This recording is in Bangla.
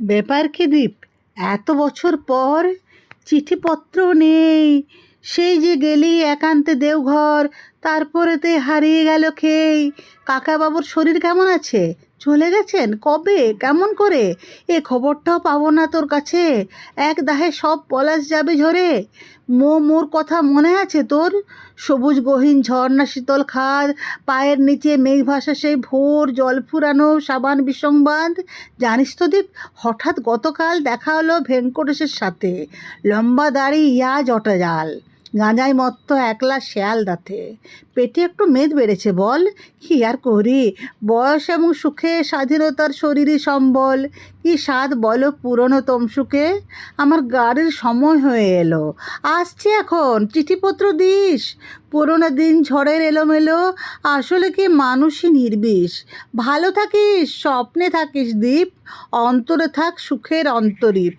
ব্যাপার কি দীপ? এত বছর পর চিঠিপত্র নেই। সেই যে গেলি একান্তে দেওঘর, তারপরেতে হারিয়ে গেল খেই। কাকাবাবুর শরীর কেমন আছে? চলে গেছেন? কবে? কেমন করে? এ খবরটাও পাবো না তোর কাছে। এক দাহে সব পলাশ যাবে ঝরে। মো মোর কথা মনে আছে তোর? সবুজ গহীন ঝর্ণা শীতল খাদ পায়ের নিচে মেঘ ভাসা সেই ভোর, জল ফুরানো সাবান বিসংবাদ। জানিস তো দীপ, হঠাৎ গতকাল দেখা হলো ভেঙ্কটেশের সাথে। লম্বা দাড়ি ইয়া জটা জাল গাঁজায় মত্ত একলা শেয়াল দাঁতে। পেটে একটু মেদ বেড়েছে, বল। কি আর করি? বয়স এবং সুখে স্বাধীনতার শরীরই সম্বল। কি স্বাদ বলো পুরনো তমসুকে? আমার গাড়ির সময় হয়ে এলো। আসছে এখন, চিঠিপত্র দিস। পুরোনো দিন ঝড়ের এলোমেলো, আসলে কি মানুষই নির্বিষ? ভালো থাকিস, স্বপ্নে থাকিস দ্বীপ অন্তরে থাক সুখের অন্তরীপ।